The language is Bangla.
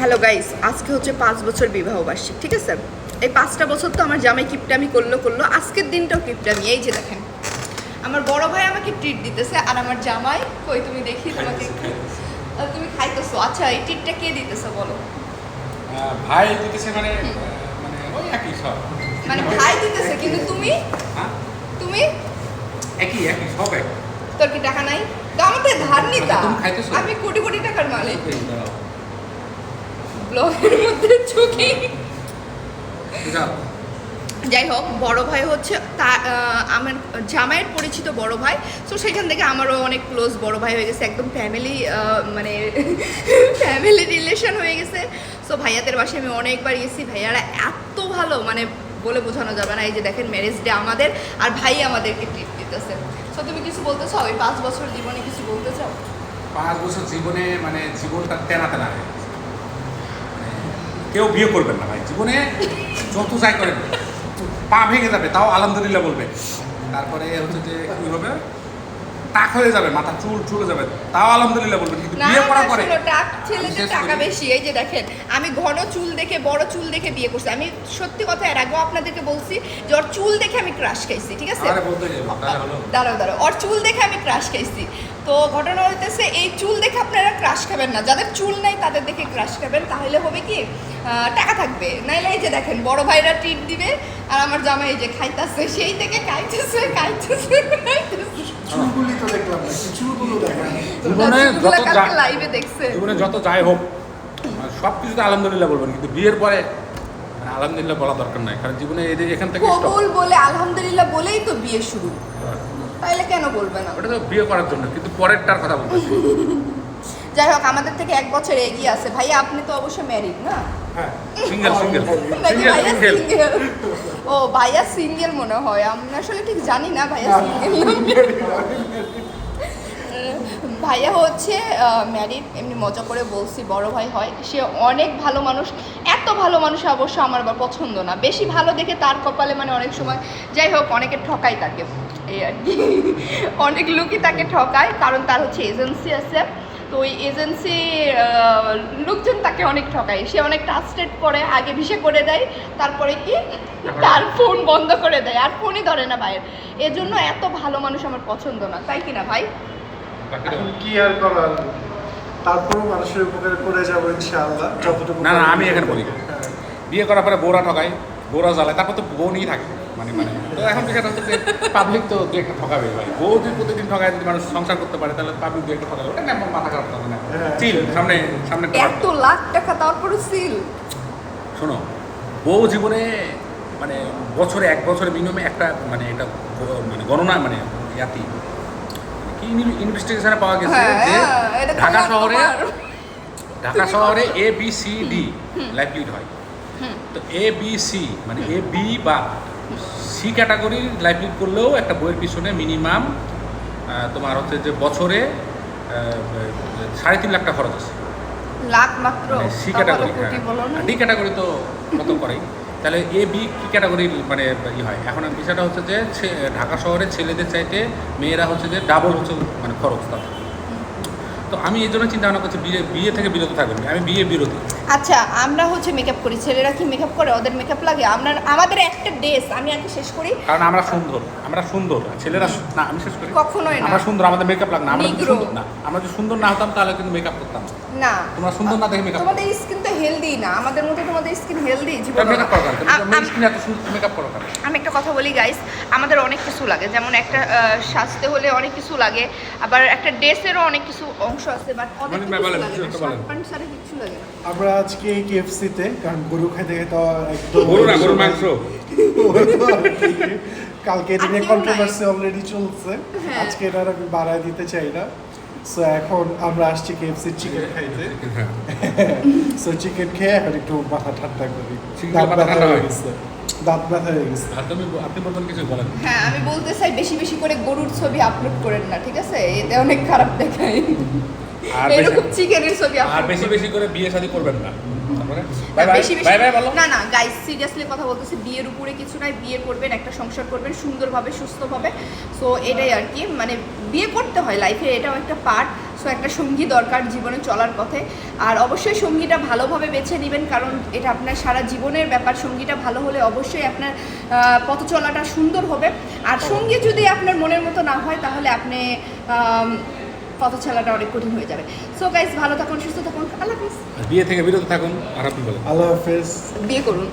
হ্যালো গাইস আজকে হচ্ছে পাঁচ বছর বিবাহ বার্ষিক ঠিক আছে? এই পাঁচটা বছর তো আমার জামাই কিপটামি করল করল। আজকের দিনটাও কিপটামি এই যে দেখেন আমার বড় ভাই আমাকে ট্রিট দিতেছে আর আমার জামাই কই তুমি দেখি তোমাকে তুমি খাইতেছো। আচ্ছা এই ট্রিটটা কে দিতেছে বলো? ভাই দিতেছে মানে মানে ওই একই সব। মানে ভাই দিতেছে কিন্তু তুমি? হ্যাঁ? তুমি? একই একই সব এক তোর কি টাকা নাই? তো আমার তো ধার নিতা। তুমি আমি কোটি কোটি টাকার মালিক। ব্লগের মধ্যে যাও। যাই হোক বড় ভাই হচ্ছে তা আমার জামাইয়ের পরিচিত বড় ভাই। তো সেখান থেকে আমারও অনেক ক্লোজ বড় ভাই হয়ে গেছে একদম ফ্যামিলি মানে ফ্যামিলি রিলেশন হয়ে গেছে। সো ভাইয়াদের বাসায় আমি অনেকবার গেছি। ভাইয়ারা এত ভালো মানে বলে বোঝানো যাবে না। এই যে দেখেন ম্যারেজ ডে আমাদের আর ভাই আমাদেরকে ট্রিট দিতেছে। সো তুমি কিছু বলতে চাও? ওই পাঁচ বছর জীবনে কিছু বলতে চাও? পাঁচ বছর জীবনে মানে জীবনটা তেনা তেনা কেউ বিয়ে করবেন না ভাই। জীবনে যত যাই করেন, পা ভেঙে যাবে, তাও আলহামদুলিল্লাহ বলবে। তারপরে হচ্ছে যে কী হবে? টাক হয়ে যাবে মাথা চুল চুলে যাবে। তাও আলহামদুলিল্লাহ বলবেন কিন্তু বিয়ে না করার পরে টাক ছেলেদের টাকা বেশি এই যে দেখেন আমি ঘন চুল দেখে বড় চুল দেখে বিয়ে করছি। আমি সত্যি কথা এর আগেও আপনাদেরকে বলছি যে ওর চুল দেখে আমি ক্রাশ খাইছি ঠিক আছে? দাঁড়াও দাঁড়াও ওর চুল দেখে আমি ক্রাশ খাইছি। তো ঘটনা হইতেছে এই চুল দেখে আপনারা ক্রাশ খাবেন না। যাদের চুল নাই তাদের দেখে ক্রাশ খাবেন। তাহলে হবে কি টাকা থাকবে। নাইলে এই যে দেখেন বড় ভাইরা ট্রিট দিবে আর আমার জামাই এই যে খাইতাছে সেই থেকে খাইতেছে খাইতেছে। চুলগুলি তো দেখলাম না কি চুলগুলো দেখা জীবনে যত লাইভে দেখছে। জীবনে যত যাই হোক সব কিছুতে আলহামদুলিল্লাহ বলবেন কিন্তু বিয়ের পরে আলহামদুলিল্লাহ বলা দরকার নাই কারণ জীবনে এই যে এখান থেকে কবুল বলে আলহামদুলিল্লাহ বলেই তো বিয়ে শুরু। তাইলে কেন বলবে না? ওটা তো বিয়ে করার জন্য কিন্তু পরেরটার কথা বলতেছি যাই হোক আমাদের থেকে এক বছর এগিয়ে আছে। ভাইয়া আপনি তো অবশ্যই ম্যারিড না? হ্যাঁ সিঙ্গেল সিঙ্গেল সিঙ্গেল সিঙ্গেল ও ভাইয়া সিঙ্গেল মনে হয়। আমি আসলে ঠিক জানি না ভাইয়া সিঙ্গেল ভাইয়া হচ্ছে ম্যারিড এমনি মজা করে বলছি বড় ভাই হয়। সে অনেক ভালো মানুষ। এত ভালো মানুষ অবশ্য আমার আবার পছন্দ না। বেশি ভালো দেখে তার কপালে মানে অনেক সময় যাই হোক অনেকে ঠকায় তাকে। এই আর কি। অনেক লোকই তাকে ঠকায় কারণ তার হচ্ছে এজেন্সি আছে। তো ওই এজেন্সি লোকজন তাকে অনেক ঠকায়। সে অনেক ট্রাস্টেড করে আগে ভিসে করে দেয় তারপরে কি? তার ফোন বন্ধ করে দেয় আর ফোনই ধরে না ভাইয়ের। এজন্য এত ভালো মানুষ আমার পছন্দ না। তাই কি না ভাই কি আর করার? তারপরও মানুষের উপকার করে যাব ইনশাআল্লাহ যতটুকু না, না, আমি এখানে বলি। হ্যাঁ। বিয়ে করার পরে বোরা ঠকায়। বউরা জ্বালায় তারপর তো বউ নিয়েই থাকে। মানে মানে তো এখন বিষয়টা হচ্ছে যে পাবলিক তো দু একটা ঠকাবে ভাই বউ যদি প্রতিদিন ঠকায় যদি মানুষ সংসার করতে পারে তাহলে পাবলিক দু একটা ঠকাবে। ওটা না আমার মাথা খারাপ হবে না। হ্যাঁ। চিল সামনে সামনে একটা এত লাখ টাকা তারপরে সিল শোনো বউ জীবনে মানে বছরে এক বছরে মিনিমাম একটা মানে এটা মানে গণনা মানে ইয়াতি। কি ইনভেস্টিগেশনে পাওয়া গেছে হ্যাঁ যে এটা ঢাকা শহরে। ঢাকা শহরে এ বি সি ডি লাইভলিড হয়। তো এ বি সি মানে এ বি বা সি ক্যাটাগরির লাইভলিড করলেও একটা বইয়ের পিছনে মিনিমাম তোমার হচ্ছে যে বছরে সাড়ে তিন লাখ টাকা খরচ আছে। লাখ মাত্র? সি ক্যাটাগরি ডি ক্যাটাগরি তো কত করেই। তাহলে এ বি কি ক্যাটাগরির মানে ই হয়। এখন বিষয়টা হচ্ছে যে ঢাকা শহরে ছেলেদের চাইতে মেয়েরা হচ্ছে যে ডাবল হচ্ছে মানে খরচ তাদের তো আমি এই জন্য চিন্তা ভাবনা করছি বিয়ে বিয়ে থেকে বিরত থাকবেন আমি বিয়ে বিরোধী। আচ্ছা আমরা হচ্ছে মেকআপ করি ছেলেরা কি মেকআপ করে ওদের মেকআপ লাগে? আমরা আমাদের একটা ড্রেস আমি আগে শেষ করি? কারণ আমরা সুন্দর আমরা সুন্দর। ছেলেরা না আমি শেষ করি। কখনোই না। আমরা সুন্দর আমাদের মেকআপ লাগে না আমরা সুন্দর না আমরা যদি সুন্দর না হতাম তাহলে কিন্তু মেকআপ করতাম না। না। তোমরা সুন্দর না দেখে করো। তোমাদের স্কিন তো হেলদি না। আমাদের তোমাদের স্কিন হেলদি জীবন মেকআপ করো? তুমি স্কিন এত সুন্দর মেকআপ করো আমি একটা কথা বলি গাইস আমাদের অনেক কিছু লাগে। যেমন একটা সাজতে হলে অনেক কিছু লাগে। আবার একটা ড্রেসেরও অনেক কিছু অংশ আছে বাট ওদের মানে কিছু লাগে। প্যান্ট কিছু আমরা আজকে কেএফসিতে কারণ গরু খাইতে খাইতে একদম গরু না গরুর মাংস। কালকে এটা নিয়ে কন্ট্রোভার্সি অলরেডি চলছে। হ্যাঁ। আজকে এটা আর আমি বাড়ায় দিতে চাই না। সো এখন আমরা আসছি কেএফসি চিকেন খাইতে। সো চিকেন খেয়ে এখন একটু মাথা ঠান্ডা করি। দাঁত ব্যথা হয়ে গেছে। দাঁত ব্যথা হয়ে গেছে। আর আপনি বলবেন কিছু বলেন। হ্যাঁ আমি বলতে চাই বেশি বেশি করে গরুর ছবি আপলোড করেন না ঠিক আছে? এতে অনেক খারাপ দেখায়। আর বেশি- এরকম চিকেনের ছবি আর বেশি বেশি করে বিয়ে শাদী করবেন না। না না গাইস সিরিয়াসলি কথা বলতেছি বিয়ের উপরে কিছু নাই বিয়ে করবেন একটা সংসার করবেন সুন্দরভাবে সুস্থভাবে। সো এটাই আর কি মানে বিয়ে করতে হয় লাইফে এটাও একটা পার্ট সো একটা সঙ্গী দরকার জীবনে চলার পথে। আর অবশ্যই সঙ্গীটা ভালোভাবে বেছে নেবেন কারণ এটা আপনার সারা জীবনের ব্যাপার সঙ্গীটা ভালো হলে অবশ্যই আপনার পথ চলাটা সুন্দর হবে। আর সঙ্গী যদি আপনার মনের মতো না হয় তাহলে আপনি পথ চলাটা অনেক কঠিন হয়ে যাবে। সো গাইস ভালো থাকুন সুস্থ থাকুন। আল্লাহ হাফিজ। বিয়ে থেকে বিরত থাকুন আর আপনি বলেন। আল্লাহ হাফেজ। বিয়ে করুন।